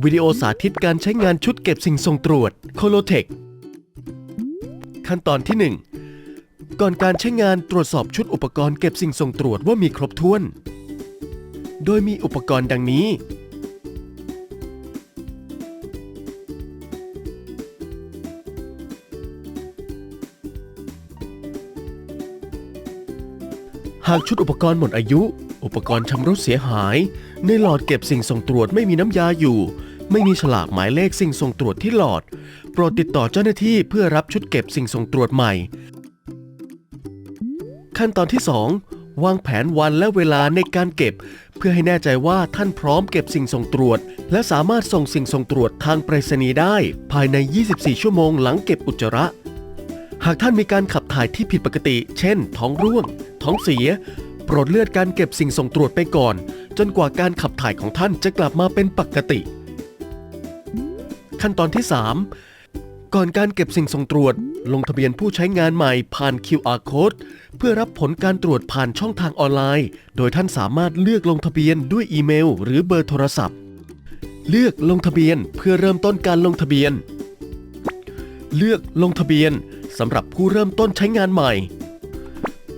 วิดีโอสาธิตการใช้งานชุดเก็บสิ่งส่งตรวจโคโลเทคขั้นตอนที่ 1 ก่อนการใช้งานตรวจสอบชุดอุปกรณ์เก็บสิ่งส่งตรวจว่ามีครบถ้วน โดยมีอุปกรณ์ดังนี้ หากชุดอุปกรณ์หมดอายุ อุปกรณ์ชำรุดเสียหาย ในหลอดเก็บสิ่งส่งตรวจไม่มีน้ำยาอยู่ ไม่มีฉลากหมายเลขสิ่งส่งตรวจที่หลอด โปรดติดต่อเจ้าหน้าที่เพื่อรับชุดเก็บสิ่งส่งตรวจใหม่ ขั้นตอนที่ 2 วางแผนวันและเวลาในการเก็บ เพื่อให้แน่ใจว่าท่านพร้อมเก็บสิ่งส่งตรวจ และสามารถส่งสิ่งส่งตรวจทางไปรษณีย์ได้ ภายใน 24 ชั่วโมงหลังเก็บอุจจาระหากท่านมีการขับถ่ายที่ผิดปกติ เช่น ท้องร่วง ท้องเสีย รดเลือนการเก็บสิ่งส่งตรวจไปก่อน จนกว่าการขับถ่ายของท่านจะกลับมาเป็นปกติ ขั้นตอนที่ 3 ก่อนการเก็บสิ่งส่งตรวจ ลงทะเบียนผู้ใช้งานใหม่ผ่าน QR code เพื่อรับผลการตรวจผ่านช่องทางออนไลน์ โดยท่านสามารถเลือกลงทะเบียนด้วยอีเมล หรือเบอร์โทรศัพท์ เลือกลงทะเบียนเพื่อเริ่มต้นการลงทะเบียน เลือกลงทะเบียนสำหรับผู้เริ่มต้นใช้งานใหม่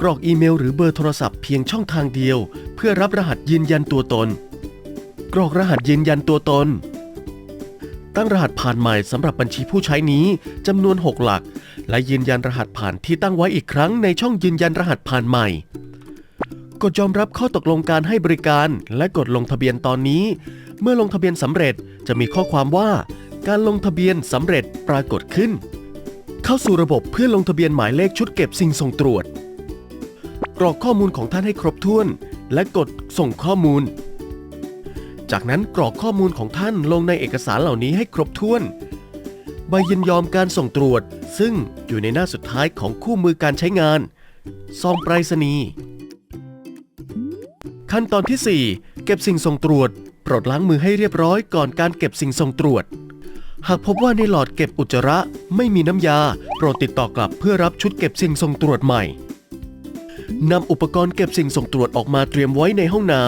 กรอกอีเมลหรือเบอร์โทรศัพท์เพียงช่องทางเดียว เพื่อรับรหัสยืนยันตัวตน กรอกรหัสยืนยันตัวตน ตั้งรหัสผ่านใหม่สำหรับบัญชีผู้ใช้นี้จำนวน 6 หลัก และยืนยันรหัสผ่านที่ตั้งไว้อีกครั้งในช่องยืนยันรหัสผ่านใหม่ กดยอมรับข้อตกลงการให้บริการและกดลงทะเบียนตอนนี้ เมื่อลงทะเบียนสำเร็จจะมีข้อความว่า การลงทะเบียนสำเร็จปรากฏขึ้น เข้าสู่ระบบเพื่อลงทะเบียนหมายเลขชุดเก็บสิ่งส่งตรวจ กรอกข้อมูลของท่านให้ครบถ้วน และกดส่งข้อมูล จากนั้นกรอกข้อมูลของท่านลงในเอกสารเหล่านี้ให้ครบถ้วน ใบยินยอมการส่งตรวจ ซึ่งอยู่ในหน้าสุดท้ายของคู่มือการใช้งาน ซองไปรษณีย์ขั้นตอนที่ 4 เก็บสิ่งส่งตรวจ โปรดล้างมือให้เรียบร้อยก่อนการเก็บสิ่งส่งตรวจ หากพบว่าในหลอดเก็บอุจจาระไม่มีน้ำยา โปรดติดต่อกลับเพื่อรับชุดเก็บสิ่งส่งตรวจใหม่ นำอุปกรณ์เก็บสิ่งส่งตรวจออกมาเตรียมไว้ในห้องน้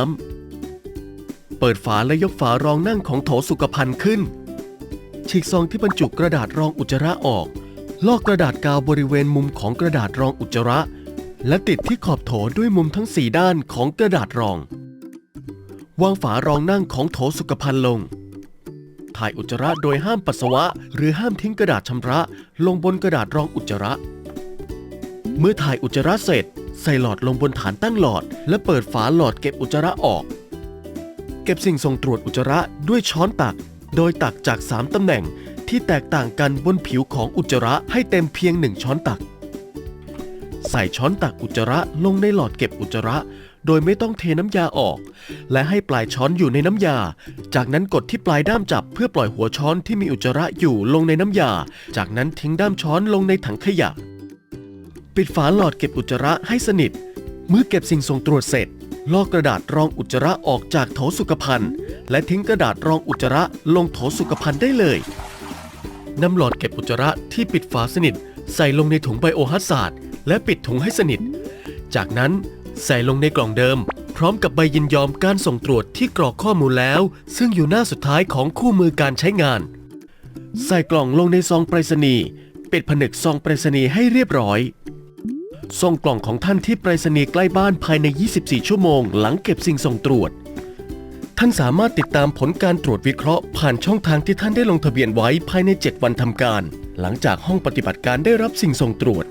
ำ เปิดฝาและยกฝารองนั่งของโถสุขภัณฑ์ขึ้น ฉีกซองที่บรรจุกระดาษรองอุจจาระออก ลอกกระดาษกาวบริเวณมุมของกระดาษรองอุจจาระ และติดที่ขอบโถด้วยมุมทั้งสี่ด้านของกระดาษรอง วางฝารองนั่งของโถสุขภัณฑ์ลงถ่ายอุจจาระโดยห้ามปัสสาวะ หรือห้ามทิ้งกระดาษชำระ ลงบนกระดาษรองอุจจาระ เมื่อถ่ายอุจจาระเสร็จ ใส่หลอดลงบนฐานตั้งหลอด และเปิดฝาหลอดเก็บอุจจาระออก เก็บสิ่งส่งตรวจอุจจาระด้วยช้อนตัก โดยตักจาก 3 ตำแหน่งที่แตกต่างกันบนผิวของอุจจาระให้เต็มเพียง 1 ช้อนตัก ใส่ช้อนตักอุจจาระลงในหลอดเก็บอุจจาระ โดยไม่ต้องเทน้ำยาออก และให้ปลายช้อนอยู่ในน้ำยา จากนั้นกดที่ปลายด้ามจับเพื่อปล่อยหัวช้อนที่มีอุจจาระอยู่ลงในน้ำยา จากนั้นทิ้งด้ามช้อนลงในถังขยะ ปิดฝาหลอดเก็บอุจจาระให้สนิท เมื่อเก็บสิ่งส่งตรวจเสร็จ ลอกกระดาษรองอุจจาระออกจากโถสุขภัณฑ์ และทิ้งกระดาษรองอุจจาระลงโถสุขภัณฑ์ได้เลยนำหลอดเก็บอุจจาระที่ปิดฝาสนิท ใส่ลงในถุงไบโอฮัสซาดและปิดถุงให้สนิท จากนั้นใส่ลงในกล่องเดิม พร้อมกับใบยินยอมการส่งตรวจที่กรอกข้อมูลแล้ว ซึ่งอยู่หน้าสุดท้ายของคู่มือการใช้งาน ใส่กล่องลงในซองไปรษณีย์ปิดผนึกซองไปรษณีย์ให้เรียบร้อย ส่งกล่องของท่านที่ไปรษณีย์ใกล้บ้านภายใน 24 ชั่วโมง หลังเก็บสิ่งส่งตรวจ ท่านสามารถติดตามผลการตรวจวิเคราะห์ ผ่านช่องทางที่ท่านได้ลงทะเบียนไว้ภายใน 7 วันทำการ หลังจากห้องปฏิบัติการได้รับสิ่งส่งตรวจ